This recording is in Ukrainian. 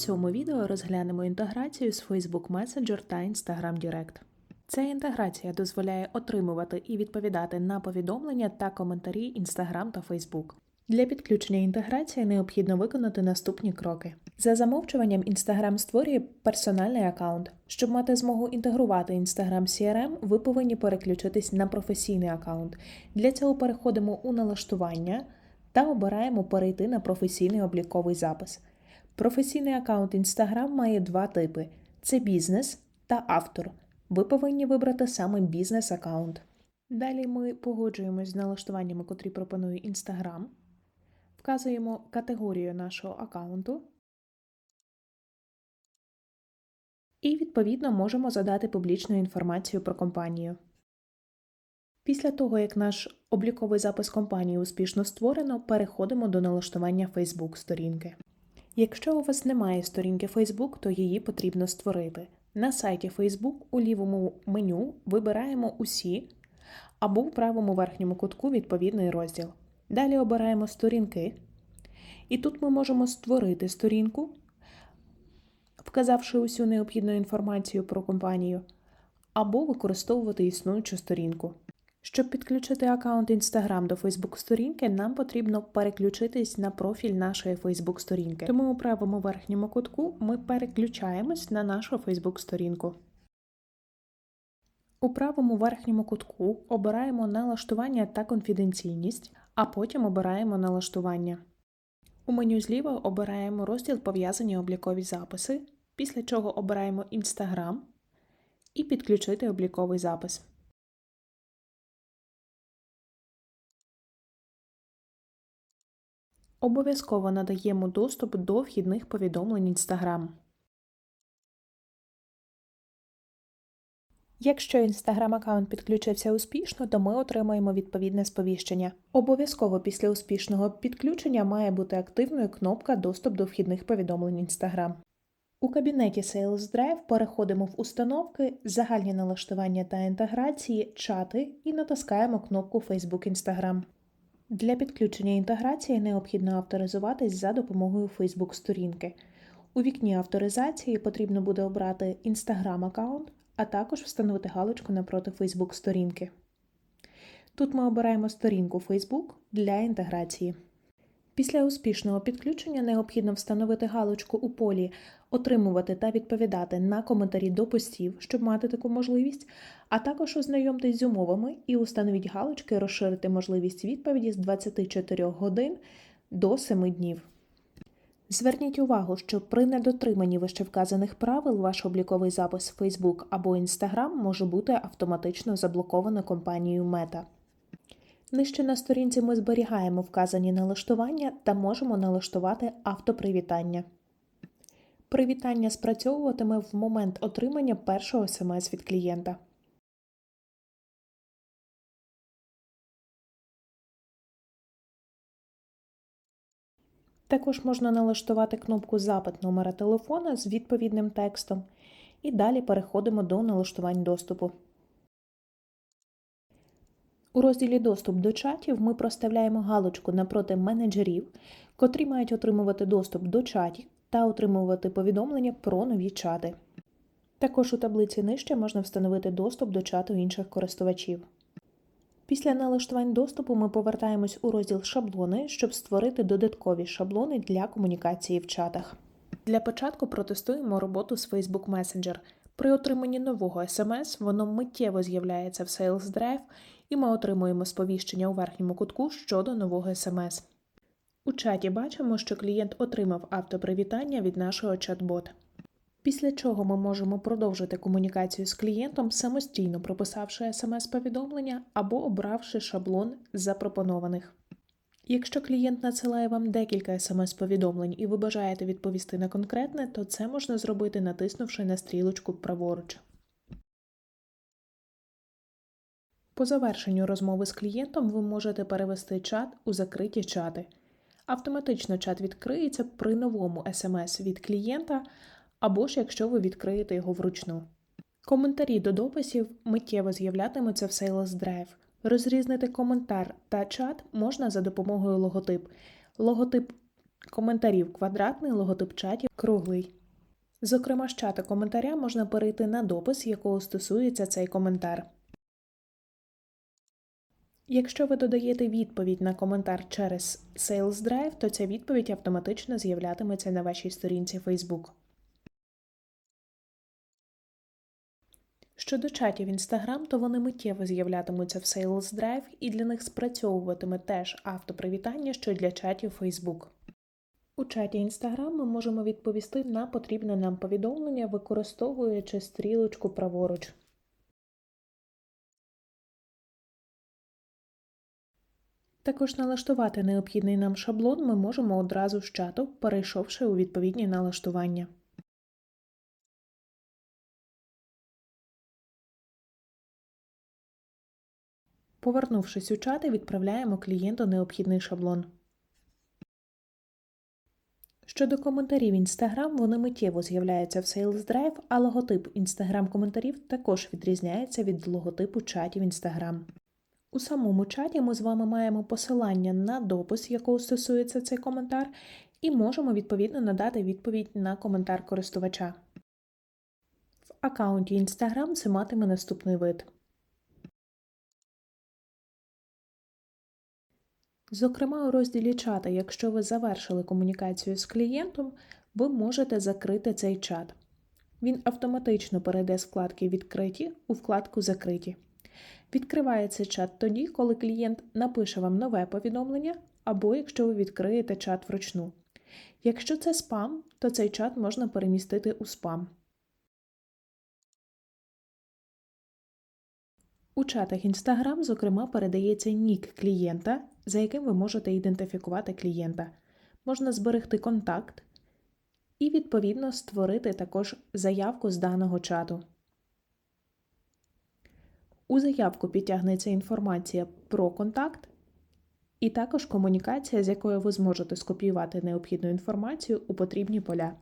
цьому відео розглянемо інтеграцію з Facebook Messenger та Instagram Direct. Ця інтеграція дозволяє отримувати і відповідати на повідомлення та коментарі Instagram та Facebook. Для підключення інтеграції необхідно виконати наступні кроки. За замовчуванням Instagram створює персональний аккаунт. Щоб мати змогу інтегрувати Instagram CRM, ви повинні переключитись на професійний аккаунт. Для цього переходимо у налаштування та обираємо перейти на професійний обліковий запис. Професійний аккаунт Instagram має два типи: це бізнес та автор. Ви повинні вибрати саме бізнес-аккаунт. Далі ми погоджуємось з налаштуваннями, котрі пропонує Instagram. Вказуємо категорію нашого аккаунту. І, відповідно, можемо задати публічну інформацію про компанію. Після того, як наш обліковий запис компанії успішно створено, переходимо до налаштування Facebook сторінки. Якщо у вас немає сторінки Facebook, то її потрібно створити. На сайті Facebook у лівому меню вибираємо Усі або в правому верхньому кутку відповідний розділ. Далі обираємо сторінки, і тут ми можемо створити сторінку, вказавши усю необхідну інформацію про компанію, або використовувати існуючу сторінку. Щоб підключити аккаунт Instagram до Facebook сторінки, нам потрібно переключитись на профіль нашої Facebook сторінки. Тому у правому верхньому кутку ми переключаємось на нашу Facebook сторінку. У правому верхньому кутку обираємо налаштування та конфіденційність, а потім обираємо налаштування. У меню зліва обираємо розділ Пов'язані облікові записи, після чого обираємо Instagram і підключити обліковий запис. Обов'язково надаємо доступ до вхідних повідомлень Instagram. Якщо Instagram аккаунт підключився успішно, то ми отримаємо відповідне сповіщення. Обов'язково після успішного підключення має бути активною кнопка Доступ до вхідних повідомлень Instagram. У кабінеті Sales Drive переходимо в установки, загальні налаштування та інтеграції, чати і натискаємо кнопку Facebook Instagram. Для підключення інтеграції необхідно авторизуватись за допомогою Facebook сторінки. У вікні авторизації потрібно буде обрати Instagram аккаунт, а також встановити галочку напроти Facebook сторінки. Тут ми обираємо сторінку Facebook для інтеграції. Після успішного підключення необхідно встановити галочку у полі Отримувати та відповідати на коментарі до постів, щоб мати таку можливість, а також ознайомтесь з умовами і установіть галочки розширити можливість відповіді з 24 годин до 7 днів. Зверніть увагу, що при недотриманні вищевказаних правил ваш обліковий запис Facebook або Instagram може бути автоматично заблоковано компанією Meta. Нижче на сторінці ми зберігаємо вказані налаштування та можемо налаштувати автопривітання. Привітання спрацьовуватиме в момент отримання першого смс від клієнта. Також можна налаштувати кнопку Запит номера телефона з відповідним текстом. І далі переходимо до налаштувань доступу. У розділі Доступ до чатів ми проставляємо галочку напроти менеджерів, котрі мають отримувати доступ до чатів та отримувати повідомлення про нові чати. Також у таблиці нижче можна встановити доступ до чату інших користувачів. Після налаштувань доступу ми повертаємось у розділ Шаблони, щоб створити додаткові шаблони для комунікації в чатах. Для початку протестуємо роботу з Facebook Messenger. При отриманні нового SMS воно миттєво з'являється в Sales Drive, і ми отримуємо сповіщення у верхньому кутку щодо нового SMS. У чаті бачимо, що клієнт отримав автопривітання від нашого чат-бота. Після чого ми можемо продовжити комунікацію з клієнтом, самостійно прописавши смс-повідомлення або обравши шаблон запропонованих. Якщо клієнт надсилає вам декілька смс-повідомлень і ви бажаєте відповісти на конкретне, то це можна зробити, натиснувши на стрілочку праворуч. По завершенню розмови з клієнтом ви можете перевести чат у закриті чати. Автоматично чат відкриється при новому смс від клієнта або ж якщо ви відкриєте його вручну. Коментарі до дописів миттєво з'являтимуться в Sales Drive. Розрізнити коментар та чат можна за допомогою логотип. Логотип коментарів квадратний, логотип чатів круглий. Зокрема, з чата коментаря можна перейти на допис, якого стосується цей коментар. Якщо ви додаєте відповідь на коментар через Sales Drive, то ця відповідь автоматично з'являтиметься на вашій сторінці Facebook. Щодо чатів Instagram, то вони миттєво з'являтимуться в Sales Drive і для них спрацьовуватиме теж автопривітання, що для чатів Facebook. У чаті Instagram ми можемо відповісти на потрібне нам повідомлення, використовуючи стрілочку праворуч. Також налаштувати необхідний нам шаблон ми можемо одразу з чату, перейшовши у відповідні налаштування. Повернувшись у чати, відправляємо клієнту необхідний шаблон. Щодо коментарів Instagram, вони миттєво з'являються в Sales Drive, а логотип Instagram коментарів також відрізняється від логотипу чатів Instagram. У самому чаті ми з вами маємо посилання на допис, якого стосується цей коментар, і можемо відповідно надати відповідь на коментар користувача. В аккаунті Instagram це матиме наступний вид. Зокрема, у розділі чата, якщо ви завершили комунікацію з клієнтом, ви можете закрити цей чат. Він автоматично перейде з вкладки Відкриті у вкладку Закриті. Відкривається чат тоді, коли клієнт напише вам нове повідомлення, або якщо ви відкриєте чат вручну. Якщо це спам, то цей чат можна перемістити у спам. У чатах Instagram, зокрема, передається нік клієнта, за яким ви можете ідентифікувати клієнта. Можна зберегти контакт і, відповідно, створити також заявку з даного чату. У заявку підтягнеться інформація про контакт, і також комунікація, з якою ви зможете скопіювати необхідну інформацію у потрібні поля.